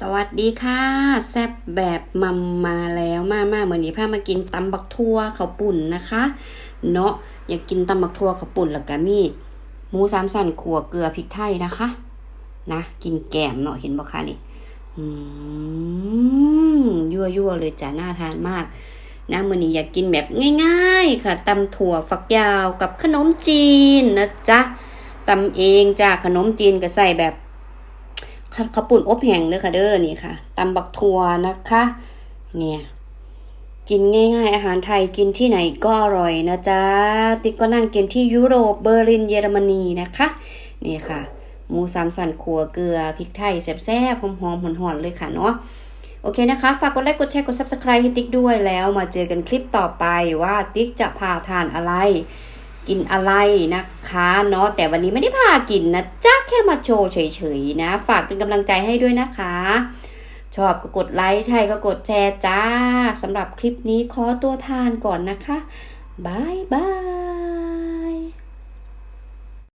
สวัสดีค่ะ แซ่บแบบมัมมาแล้วมามาเหมือนนี้พามากินตำบักทั่วข้าวปุ่นนะคะ เนาะอยากกินตำบักทั่วข้าวปุ่นแล้วก็มีหมูสามสันขัวเกลือพริกไทยนะคะ นะกินแกมเนาะเห็นบ่คะนี่อืมยั่วยั่วๆเลยจ้ะน่าทานมาก นะมือนี้อยากกินแบบง่ายๆ ค่ะตำถั่วฝักยาวกับขนมจีนนะจ๊ะตำเองจ้ะขนมจีนก็ใส่แบบ ข้าวปุ่นอบแห้งเด้อค่ะเด้อนี่ค่ะตำบักทัวนะคะ เนี่ยกินง่ายๆ อาหารไทยกินที่ไหนก็อร่อยนะจ๊ะ ติ๊กก็นั่งกินที่ยุโรปเบอร์ลินเยอรมนีนะคะ นี่ค่ะ หมูสามสันขัวเกลือพริกไทยแซ่บๆหอมๆหอนๆเลยค่ะเนาะโอเคนะคะ ฝากกดไลค์กดแชร์กด subscribe ให้ติ๊กด้วยแล้วมาเจอกันคลิปต่อไปว่าติ๊กจะพาทานอะไร กินอะไรนะคะเนาะแต่วันนี้ไม่ได้พากินนะจ๊ะแค่มาโชว์เฉยๆนะ ฝากเป็นกำลังใจให้ด้วยนะคะ ชอบก็กดไลค์ใช่ก็กดแชร์จ้าสำหรับคลิปนี้ขอตัวทานก่อนนะคะบายบาย